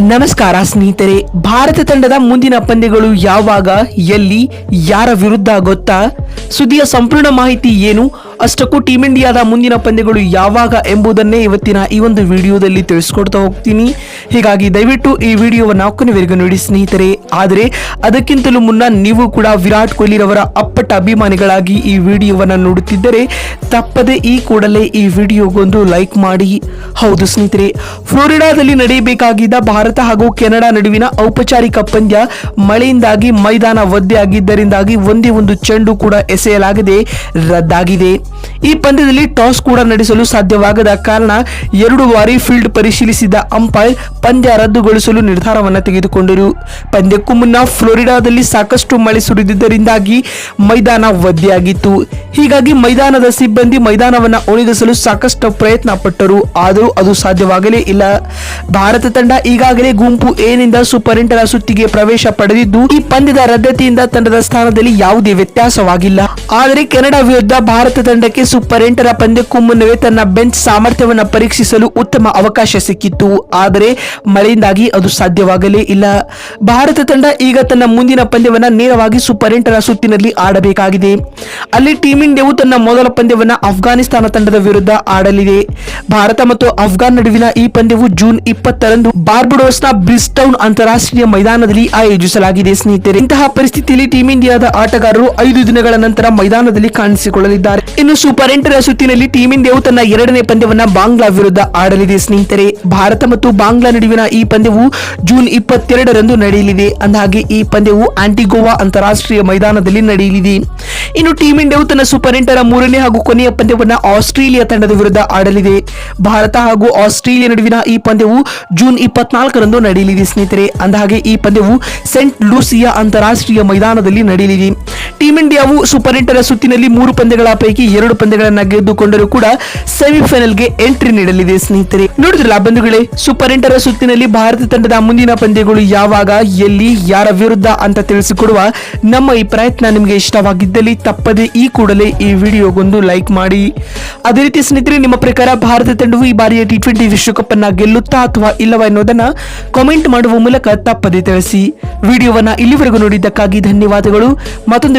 ನಮಸ್ಕಾರ ಸ್ನೇಹಿತರೆ, ಭಾರತ ತಂಡದ ಮುಂದಿನ ಪಂದ್ಯಗಳು ಯಾವಾಗ, ಎಲ್ಲಿ, ಯಾರ ವಿರುದ್ಧ ಗೊತ್ತಾ? ಸುದ್ದಿಯ ಸಂಪೂರ್ಣ ಮಾಹಿತಿ ಏನು? ಅಷ್ಟಕ್ಕೂ ಟೀಮ್ ಇಂಡಿಯಾದ ಮುಂದಿನ ಪಂದ್ಯಗಳು ಯಾವಾಗ ಎಂಬುದನ್ನೇ ಇವತ್ತಿನ ಈ ಒಂದು ವಿಡಿಯೋದಲ್ಲಿ ತಿಳಿಸ್ಕೊಡ್ತಾ ಹೋಗ್ತೀನಿ. ಹೀಗಾಗಿ ದಯವಿಟ್ಟು ಈ ವಿಡಿಯೋವನ್ನು ಕೊನೆವರೆಗೂ ನೋಡಿ ಸ್ನೇಹಿತರೆ. ಆದರೆ ಅದಕ್ಕಿಂತಲೂ ಮುನ್ನ ನೀವು ಕೂಡ ವಿರಾಟ್ ಕೊಹ್ಲಿ ರವರ ಅಪ್ಪಟ ಅಭಿಮಾನಿಗಳಾಗಿ ಈ ವಿಡಿಯೋವನ್ನು ನೋಡುತ್ತಿದ್ದರೆ ತಪ್ಪದೆ ಈ ಕೂಡಲೇ ಈ ವಿಡಿಯೋಗೊಂದು ಲೈಕ್ ಮಾಡಿ. ಹೌದು ಸ್ನೇಹಿತರೆ, ಫ್ಲೋರಿಡಾದಲ್ಲಿ ನಡೆಯಬೇಕಾಗಿದ್ದ ಭಾರತ ಹಾಗೂ ಕೆನಡಾ ನಡುವಿನ ಔಪಚಾರಿಕ ಪಂದ್ಯ ಮಳೆಯಿಂದಾಗಿ ಮೈದಾನ ಒದ್ದೆ ಆಗಿದ್ದರಿಂದಾಗಿ ಒಂದೇ ಒಂದು ಚೆಂಡು ಕೂಡ ಎಸೆಯಲಾಗದೆ ರದ್ದಾಗಿದೆ. ಈ ಪಂದ್ಯದಲ್ಲಿ ಟಾಸ್ ಕೂಡ ನಡೆಸಲು ಸಾಧ್ಯವಾಗದ ಕಾರಣ ಎರಡು ಬಾರಿ ಫೀಲ್ಡ್ ಪರಿಶೀಲಿಸಿದ ಅಂಪೈರ್ ಪಂದ್ಯ ರದ್ದುಗೊಳಿಸಲು ನಿರ್ಧಾರವನ್ನು ತೆಗೆದುಕೊಂಡರು. ಪಂದ್ಯಕ್ಕೂ ಮುನ್ನ ಫ್ಲೋರಿಡಾದಲ್ಲಿ ಸಾಕಷ್ಟು ಮಳೆ ಸುರಿದಿದ್ದರಿಂದಾಗಿ ಮೈದಾನ ಒದ್ದೆಯಾಗಿತ್ತು ಹೀಗಾಗಿ ಮೈದಾನದ ಸಿಬ್ಬಂದಿ ಮೈದಾನವನ್ನು ಉಳಿದಿಸಲು ಸಾಕಷ್ಟು ಪ್ರಯತ್ನ ಪಟ್ಟರು. ಆದರೂ ಅದು ಸಾಧ್ಯವಾಗಲೇ ಇಲ್ಲ. ಭಾರತ ತಂಡ ಈಗಾಗಲೇ ಗುಂಪು ಏನಿಂದ ಸೂಪರ್ ಎಂಟರ ಸುತ್ತಿಗೆ ಪ್ರವೇಶ ಪಡೆದಿದ್ದು, ಈ ಪಂದ್ಯದ ರದ್ದತಿಯಿಂದ ತಂಡದ ಸ್ಥಾನದಲ್ಲಿ ಯಾವುದೇ ವ್ಯತ್ಯಾಸವಾಗಿಲ್ಲ. ಆದರೆ ಕೆನಡಾ ವಿರುದ್ಧ ಭಾರತ ತಂಡಕ್ಕೆ ಸೂಪರ್ ಎಂಟರ ಪಂದ್ಯಕ್ಕೂ ಮುನ್ನವೇ ತನ್ನ ಬೆಂಚ್ ಸಾಮರ್ಥ್ಯವನ್ನು ಪರೀಕ್ಷಿಸಲು ಉತ್ತಮ ಅವಕಾಶ ಸಿಕ್ಕಿತ್ತು. ಆದರೆ ಮಳೆಯಿಂದಾಗಿ ಅದು ಸಾಧ್ಯವಾಗಲೇ ಇಲ್ಲ. ಭಾರತ ತಂಡ ಈಗ ತನ್ನ ಮುಂದಿನ ಪಂದ್ಯವನ್ನು ನೇರವಾಗಿ ಸೂಪರ್ ಎಂಟರ ಸುತ್ತಿನಲ್ಲಿ ಆಡಬೇಕಾಗಿದೆ. ಅಲ್ಲಿ ಟೀಮ್ ಇಂಡಿಯಾವು ತನ್ನ ಮೊದಲ ಪಂದ್ಯವನ್ನು ಅಫ್ಘಾನಿಸ್ತಾನ ತಂಡದ ವಿರುದ್ಧ ಆಡಲಿದೆ. ಭಾರತ ಮತ್ತು ಅಫ್ಘಾನ್ ನಡುವಿನ ಈ ಪಂದ್ಯವು ಜೂನ್ ಇಪ್ಪತ್ತರಂದು ಬಾರ್ಬಡೋಸ್ನ ಬ್ರಿಸ್ಟೌನ್ ಅಂತಾರಾಷ್ಟ್ರೀಯ ಮೈದಾನದಲ್ಲಿ ಆಯೋಜಿಸಲಾಗಿದೆ. ಸ್ನೇಹಿತರೆ, ಇಂತಹ ಪರಿಸ್ಥಿತಿಯಲ್ಲಿ ಟೀಮ್ ಇಂಡಿಯಾದ ಆಟಗಾರರು ಐದು ದಿನಗಳ ನಂತರ ಮೈದಾನದಲ್ಲಿ ಕಾಣಿಸಿಕೊಳ್ಳಲಿದ್ದಾರೆ. ಇನ್ನು ಸೂಪರ್ ಎಂಟರ ಸುತ್ತಿನಲ್ಲಿ ಟೀಮ್ ಇಂಡಿಯಾವು ತನ್ನ ಎರಡನೇ ಪಂದ್ಯವನ್ನು ಬಾಂಗ್ಲಾ ವಿರುದ್ಧ ಆಡಲಿದೆ. ಸ್ನೇಹಿತರೆ, ಭಾರತ ಮತ್ತು ಬಾಂಗ್ಲಾ ನಡುವಿನ ಈ ಪಂದ್ಯವು ಜೂನ್ ಇಪ್ಪತ್ತೆರಡರಂದು ನಡೆಯಲಿದೆ. ಅಂದಹಾಗೆ, ಈ ಪಂದ್ಯವು ಆಂಟಿಗೋವಾ ಅಂತಾರಾಷ್ಟ್ರೀಯ ಮೈದಾನದಲ್ಲಿ ನಡೆಯಲಿದೆ. ಇನ್ನು ಟೀಂ ಇಂಡಿಯಾವು ತನ್ನ ಸೂಪರ್ ಎಂಟರ ಮೂರನೇ ಹಾಗೂ ಕೊನೆಯ ಪಂದ್ಯವನ್ನು ಆಸ್ಟ್ರೇಲಿಯಾ ತಂಡದ ವಿರುದ್ಧ ಆಡಲಿದೆ. ಭಾರತ ಹಾಗೂ ಆಸ್ಟ್ರೇಲಿಯಾ ನಡುವಿನ ಈ ಪಂದ್ಯವು ಜೂನ್ ಇಪ್ಪತ್ನಾಲ್ಕರಂದು ನಡೆಯಲಿದೆ ಸ್ನೇಹಿತರೆ. ಅಂದಹಾಗೆ ಈ ಪಂದ್ಯವು ಸೆಂಟ್ ಲೂಸಿಯಾ ಅಂತಾರಾಷ್ಟ್ರೀಯ ಮೈದಾನದಲ್ಲಿ ನಡೆಯಲಿದೆ. ಟೀಮ್ ಇಂಡಿಯಾವು ಸೂಪರ್ ಎಂಟರ ಸುತ್ತಿನಲ್ಲಿ ಮೂರು ಪಂದ್ಯಗಳ ಪೈಕಿ ಎರಡು ಪಂದ್ಯಗಳನ್ನ ಗೆದ್ದುಕೊಂಡರೂ ಕೂಡ ಸೆಮಿಫೈನಲ್ಗೆ ಎಂಟ್ರಿ ನೀಡಲಿದೆ ಸ್ನೇಹಿತರೆ. ನೋಡಿದ್ರಲ್ಲ ಬಂಧುಗಳೇ, ಸೂಪರ್ ಎಂಟರ ಸುತ್ತಿನಲ್ಲಿ ಭಾರತ ತಂಡದ ಮುಂದಿನ ಪಂದ್ಯಗಳು ಯಾವಾಗ, ಎಲ್ಲಿ, ಯಾರ ವಿರುದ್ಧ ಅಂತ ತಿಳಿಸಿಕೊಡುವ ನಮ್ಮ ಈ ಪ್ರಯತ್ನ ನಿಮಗೆ ಇಷ್ಟವಾಗಿದ್ದಲ್ಲಿ ತಪ್ಪದೆ ಈ ಕೂಡಲೇ ಈ ವಿಡಿಯೋಗೊಂದು ಲೈಕ್ ಮಾಡಿ. ಅದೇ ರೀತಿ ಸ್ನೇಹಿತರೆ, ನಿಮ್ಮ ಪ್ರಕಾರ ಭಾರತ ತಂಡವು ಈ ಬಾರಿಯ ಟಿ ಟ್ವೆಂಟಿ ವಿಶ್ವಕಪ್ ಅನ್ನ ಗೆಲ್ಲುತ್ತಾ ಅಥವಾ ಇಲ್ಲವಾ ಎನ್ನುವುದನ್ನ ಕಾಮೆಂಟ್ ಮಾಡುವ ಮೂಲಕ ತಪ್ಪದೆ ತಿಳಿಸಿ. ವಿಡಿಯೋವನ್ನ ಇಲ್ಲಿವರೆಗೂ ನೋಡಿದ್ದಕ್ಕಾಗಿ ಧನ್ಯವಾದಗಳು. ಮತ್ತೊಂದು